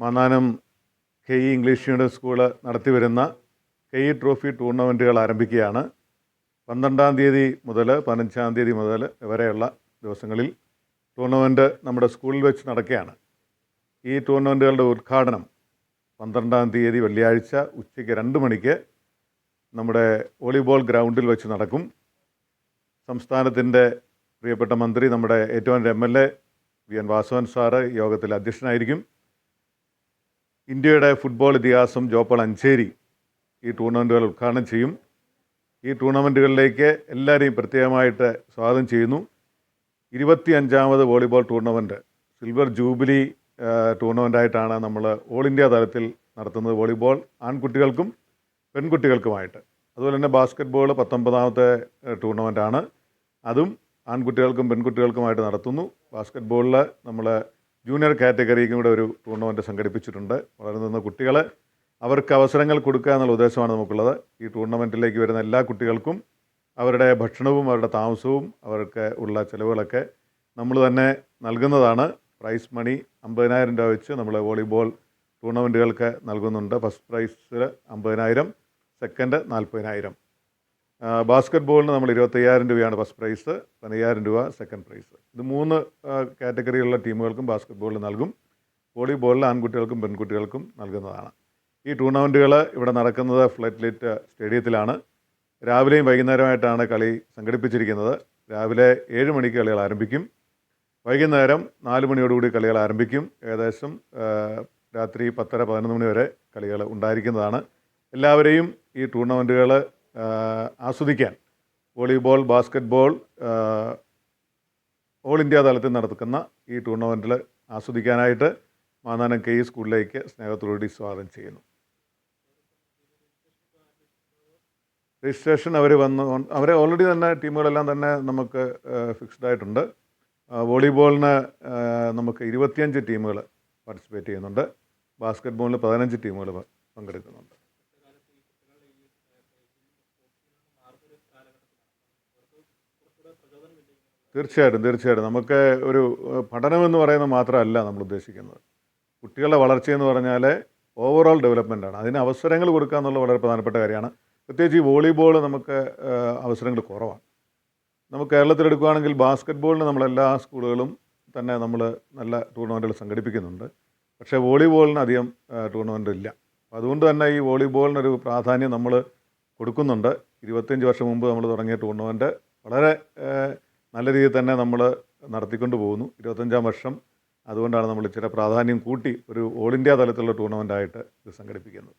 Mannanam K E English medium school നടത്തി വരുന്ന K E trophy ടൂർണമെന്റുകൾ ആരംഭിക്കുകയാണ്. പന്ത്രണ്ടാം തീയതി മുതൽ പതിനഞ്ചാം തീയതി മുതൽ വരെയുള്ള ദിവസങ്ങളിൽ ടൂർണമെന്റ് നമ്മുടെ സ്കൂളിൽ വെച്ച് നടക്കുകയാണ്. ഈ ടൂർണമെന്റുകളുടെ ഉദ്ഘാടനം പന്ത്രണ്ടാം തീയതി വെള്ളിയാഴ്ച ഉച്ചയ്ക്ക് രണ്ട് മണിക്ക് നമ്മുടെ വോളിബോൾ ഗ്രൗണ്ടിൽ വെച്ച് നടക്കും. സംസ്ഥാനത്തിന്റെ പ്രിയപ്പെട്ട മന്ത്രി നമ്മുടെ ഏറ്റവും M L A V N Vasavan sir യോഗത്തിൽ അധ്യക്ഷനായിരിക്കും. ഇന്ത്യയുടെ ഫുട്ബോൾ ഇതിഹാസം ജോപ്പോൾ അഞ്ചേരി ഈ ടൂർണമെന്റുകൾ ഉദ്ഘാടനം ചെയ്യും. ഈ ടൂർണമെന്റുകളിലേക്ക് എല്ലാവരെയും പ്രത്യേകമായിട്ട് സ്വാഗതം ചെയ്യുന്നു. ഇരുപത്തി അഞ്ചാമത് വോളിബോൾ ടൂർണമെന്റ് സിൽവർ ജൂബിലി ടൂർണമെന്റായിട്ടാണ് നമ്മൾ ഓൾ ഇന്ത്യ തലത്തിൽ നടത്തുന്നത് വോളിബോൾ ആൺകുട്ടികൾക്കും പെൺകുട്ടികൾക്കുമായിട്ട്. അതുപോലെ തന്നെ ബാസ്ക്കറ്റ് ബോൾ പത്തൊമ്പതാമത്തെ ടൂർണമെന്റാണ് അതും ആൺകുട്ടികൾക്കും പെൺകുട്ടികൾക്കുമായിട്ട് നടത്തുന്നു. ബാസ്ക്കറ്റ് ബോളിൽ നമ്മൾ ജൂനിയർ കാറ്റഗറിക്കും കൂടെ ഒരു ടൂർണമെന്റ് സംഘടിപ്പിച്ചിട്ടുണ്ട്. വളർന്നു കുട്ടികളെ അവർക്ക് അവസരങ്ങൾ കൊടുക്കുക എന്നുള്ള ഉദ്ദേശമാണ് നമുക്കുള്ളത്. ഈ ടൂർണമെന്റിലേക്ക് വരുന്ന എല്ലാ കുട്ടികൾക്കും അവരുടെ ഭക്ഷണവും അവരുടെ താമസവും അവർക്ക് ഉള്ള ചിലവുകളൊക്കെ നമ്മൾ തന്നെ നൽകുന്നതാണ്. പ്രൈസ് മണി അമ്പതിനായിരം രൂപ വെച്ച് നമ്മൾ വോളിബോൾ ടൂർണമെന്റുകൾക്ക് നൽകുന്നുണ്ട്. ഫസ്റ്റ് പ്രൈസ് അമ്പതിനായിരം സെക്കൻഡ് നാൽപ്പതിനായിരം ബാസ്ക്കറ്റ് ബോളിന് നമ്മൾ ഇരുപത്തയ്യായിരം രൂപയാണ് ഫസ്റ്റ് പ്രൈസ് പതിനയ്യായിരം രൂപ സെക്കൻഡ് പ്രൈസ്. ഇത് മൂന്ന് കാറ്റഗറിയിലുള്ള ടീമുകൾക്കും ബാസ്ക്കറ്റ് ബോളിൽ നൽകും. വോളിബോളിൽ ആൺകുട്ടികൾക്കും പെൺകുട്ടികൾക്കും നൽകുന്നതാണ്. ഈ ടൂർണമെന്റുകൾ ഇവിടെ നടക്കുന്നത് ഫ്ലറ്റ് സ്റ്റേഡിയത്തിലാണ്. രാവിലെയും വൈകുന്നേരമായിട്ടാണ് കളി സംഘടിപ്പിച്ചിരിക്കുന്നത്. രാവിലെ ഏഴ് മണിക്ക് കളികൾ ആരംഭിക്കും. വൈകുന്നേരം നാല് മണിയോടുകൂടി കളികൾ ആരംഭിക്കും. ഏകദേശം രാത്രി പത്തര പതിനൊന്ന് മണി വരെ കളികൾ ഉണ്ടായിരിക്കുന്നതാണ്. എല്ലാവരെയും ഈ ടൂർണമെന്റുകൾ ആസ്വദിക്കാൻ. Volleyball basketball all India തലത്തിൽ നടക്കുന്ന ഈ ടൂർണമെന്റിൽ ആസ്വദിക്കാനായിട്ട് മാന്നാനം കെ സ്കൂളിലേക്ക് സ്നേഹത്തോടുകൂടി സ്വാഗതം ചെയ്യുന്നു. രജിസ്ട്രേഷൻ അവർ വന്ന് അവരെ ഓൾറെഡി തന്നെ ടീമുകളെല്ലാം തന്നെ നമുക്ക് ഫിക്സ്ഡ് ആയിട്ടുണ്ട്. വോളിബോളിന് നമുക്ക് ഇരുപത്തിയഞ്ച് ടീമുകൾ പാർട്ടിസിപ്പേറ്റ് ചെയ്യുന്നുണ്ട്. ബാസ്ക്കറ്റ് ബോളിന് പതിനഞ്ച് ടീമുകൾ പങ്കെടുക്കുന്നുണ്ട്. തീർച്ചയായിട്ടും തീർച്ചയായിട്ടും. നമുക്ക് ഒരു പഠനം പഠനമെന്ന് പറയുന്നത് മാത്രമല്ല നമ്മൾ ഉദ്ദേശിക്കുന്നത്. കുട്ടികളുടെ വളർച്ചയെന്ന് പറഞ്ഞാൽ ഓവറോൾ ഡെവലപ്മെന്റാണ് അതിന് അവസരങ്ങൾ കൊടുക്കുക എന്നുള്ള വളരെ പ്രധാനപ്പെട്ട കാര്യമാണ്. പ്രത്യേകിച്ച് ഈ വോളിബോൾ നമുക്ക് അവസരങ്ങൾ കുറവാണ്. നമുക്ക് കേരളത്തിലെടുക്കുകയാണെങ്കിൽ ബാസ്ക്കറ്റ് ബോളിന് നമ്മളെല്ലാ സ്കൂളുകളും തന്നെ നമ്മൾ നല്ല ടൂർണമെന്റുകൾ സംഘടിപ്പിക്കുന്നുണ്ട്. പക്ഷേ വോളിബോളിന് അധികം ടൂർണമെന്റ് ഇല്ല. അതുകൊണ്ട് തന്നെ ഈ വോളിബോളിനൊരു പ്രാധാന്യം നമ്മൾ കൊടുക്കുന്നുണ്ട്. ഇരുപത്തഞ്ച് വർഷം മുമ്പ് നമ്മൾ തുടങ്ങിയ ടൂർണമെന്റ് വളരെ നല്ല രീതിയിൽ തന്നെ നമ്മൾ നടത്തിക്കൊണ്ട് പോകുന്നു. ഇരുപത്തഞ്ചാം വർഷം അതുകൊണ്ടാണ് നമ്മൾ ഇച്ചിരി പ്രാധാന്യം കൂട്ടി ഒരു ഓൾ ഇന്ത്യ തലത്തിലുള്ള ടൂർണമെന്റായിട്ട് ഇത് സംഘടിപ്പിക്കുന്നത്.